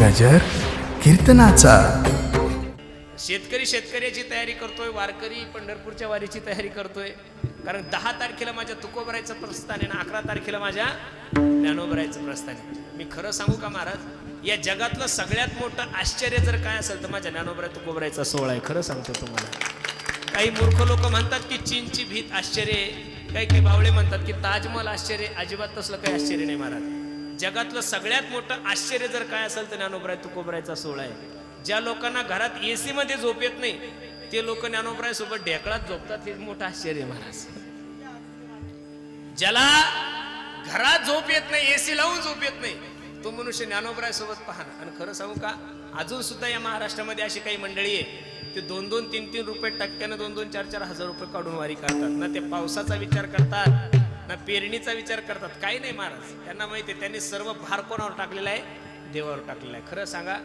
गजर कीर्तनाचा. शेतकरी शेतकऱ्याची तयारी करतोय वारकरी पंढरपूरच्या वारीची तयारी करतोय. कारण दहा तारखेला माझ्या तुकोबरायचं प्रस्थान आहे ना अकरा तारखेला माझ्या ज्ञानोबरायचं प्रस्थान आहे. मी खरं सांगू का महाराज या जगातलं सगळ्यात मोठं आश्चर्य जर काय असेल तर माझ्या ज्ञानोबराय तुकोबरायचा सोहळा आहे खरं सांगतो तुम्हाला. काही मूर्ख लोक म्हणतात की चीनची भीत आश्चर्य काही काही बावळे म्हणतात की ताजमहल आश्चर्य अजिबात तसलं काही आश्चर्य नाही महाराज. जगातलं सगळ्यात मोठं आश्चर्य जर काय असेल तर ज्ञानोबराय तुकोबरायचा सोहळा आहे. ज्या लोकांना घरात ए मध्ये झोप येत नाही ते लोक ज्ञानोबराय सोबत ढेकळात झोपतात हे मोठं आश्चर्य महाराज. ज्याला घरात झोप येत नाही एसी लावून झोप येत नाही तो मनुष्य ज्ञानोबराय सोबत पहा आणि खरं सांगू का अजून सुद्धा या महाराष्ट्रामध्ये अशी काही मंडळी आहे ते दोन दोन तीन तीन रुपये टक्क्यानं दोन दोन चार चार हजार रुपये काढून वारी करतात ना ते पावसाचा विचार करतात ना पेरणीचा विचार करतात. काही नाही महाराज. त्यांना माहिती आहे त्यांनी सर्व भार कोणावर टाकलेला आहे? देवावर टाकलेला आहे. खरं सांगा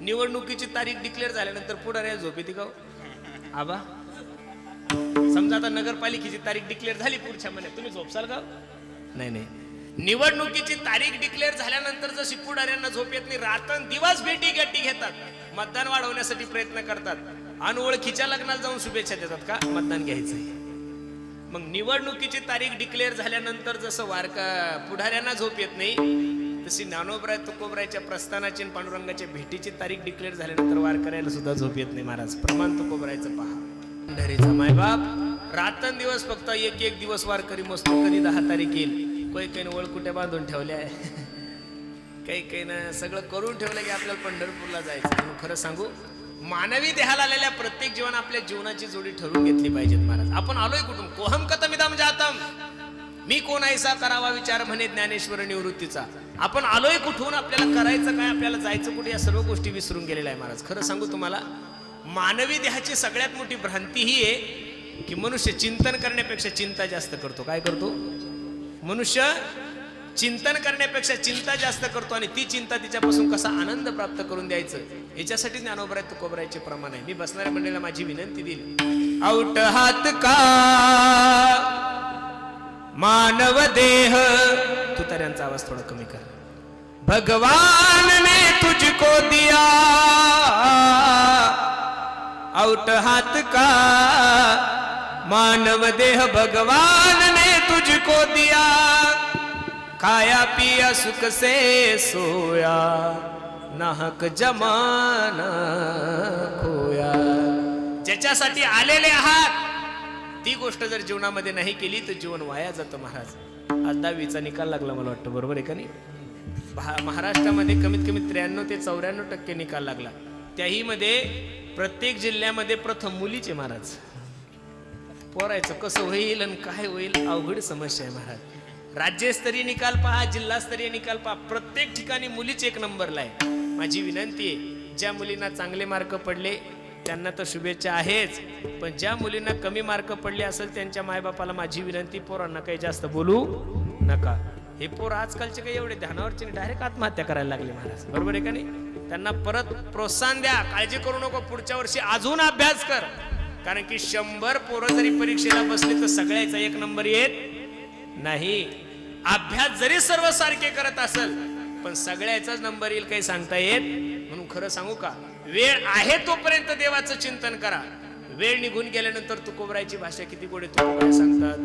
निवडणुकीची तारीख डिक्लेअर झाल्यानंतर पुढे झोप येते का हो? आबा समजा आता नगरपालिकेची तारीख डिक्लेअर झाली पुढच्या महिन्यात. तुम्ही झोपसाल का हो? नाही नाही. निवडणुकीची तारीख डिक्लेअर झाल्यानंतर जशी पुढाऱ्यांना झोप येत नाही रातन दिवस भेटी गट्टी घेतात. मतदान वाढवण्यासाठी प्रयत्न करतात. अनओळखीच्या लग्नाला जाऊन शुभेच्छा देतात का? मतदान घ्यायचंय. मग निवडणुकीची तारीख डिक्लेअर झाल्यानंतर जसं वारका पुढाऱ्यांना झोप येत नाही तशी ज्ञानोबराय तुकोबरायच्या प्रस्थानाची आणि पांडुरंगाच्या भेटीची तारीख डिक्लेअर झाल्यानंतर वारकऱ्याला सुद्धा झोप येत नाही महाराज. प्रमाण तुकोबरायचं पहा. पंढरीचा मायबाप रातन दिवस फक्त एक एक दिवस वारकरी मस्त कधी दहा तारीख येईल. काही काही ओळखुट्या बांधून ठेवल्या आहे. काही काही ना सगळं करून ठेवलं की आपल्याला पंढरपूरला जायचं खरं सांगू मानवी देहाला आलेल्या प्रत्येक जीवन आपल्या जीवनाची जोडी ठरवून घेतली पाहिजेत महाराज. आपण आलोय कुठून? कोहम कथमिदम जातम. मी कोण ऐसा करावा विचार म्हणे ज्ञानेश्वर निवृत्तीचा. आपण आलोय कुठून? आपल्याला करायचं काय? आपल्याला जायचं कुठे? या सर्व गोष्टी विसरून गेलेल्या आहे महाराज. खरं सांगू तुम्हाला मानवी देहाची सगळ्यात मोठी भ्रांती ही आहे की मनुष्य चिंतन करण्यापेक्षा चिंता जास्त करतो. काय करतो? मनुष्य चिंतन करण्यापेक्षा चिंता जास्त करतो आणि ती चिंता तिच्यापासून कसा आनंद प्राप्त करून द्यायचं याच्यासाठी ज्ञानोबराय तुकोबरायचे प्रमाण आहे. मी बसणाऱ्या मंडळीला माझी विनंती दिली आउट हात का? मानव देह? तुतार्यांचा आवाज थोडा कमी कर. भगवान ने तुझको दिया. आउट हात का? मानव देह भगवान ने तुझको दिया. खाया पिया सुख से सोया नाहक जमाना खोया। ज्याच्यासाठी आलेले आहात ती गोष्ट जर जीवनामध्ये नाही केली तर जीवन वाया जातं महाराज. आज दहावीचा निकाल लागला मला वाटतं बरोबर आहे का नाही? भा- महाराष्ट्रामध्ये कमीत कमी त्र्याण्णव ते चौऱ्याण्णव टक्के निकाल लागला. त्याही मध्ये प्रत्येक जिल्ह्यामध्ये प्रथम मुलीचे महाराज. पोरायचं कसं होईल आणि काय होईल अवघड समस्या आहे महाराज. राज्यस्तरीय निकाल पहा जिल्हास्तरीय निकाल पहा. प्रत्येक ठिकाणी मुलीच एक नंबरला आहे. माझी विनंती आहे ज्या मुलींना चांगले मार्क पडले त्यांना तर शुभेच्छा आहेच. पण ज्या मुलींना कमी मार्क पडले असेल त्यांच्या मायबापाला माझी विनंती पोरांना काही जास्त बोलू नका. हे पोर आजकालचे काही एवढे ध्यानावरचे डायरेक्ट आत्महत्या करायला लागले महाराज. बरोबर आहे का नाही? त्यांना परत प्रोत्साहन द्या काळजी करू नको पुढच्या वर्षी अजून अभ्यास कर. कारण की शंभर पोरं जरी परीक्षेला बसली तर सगळ्याचा एक नंबर येत नाही. अभ्यास जरी सर्व सारखे करत असेल पण सगळ्याचाच नंबर येईल काही सांगता येत? म्हणून खरं सांगू का? वेळ आहे तोपर्यंत देवाचं चिंतन करा. वेळ निघून गेल्यानंतर तुकोबरायची भाषा किती गोडे तुकोबराय सांगतात?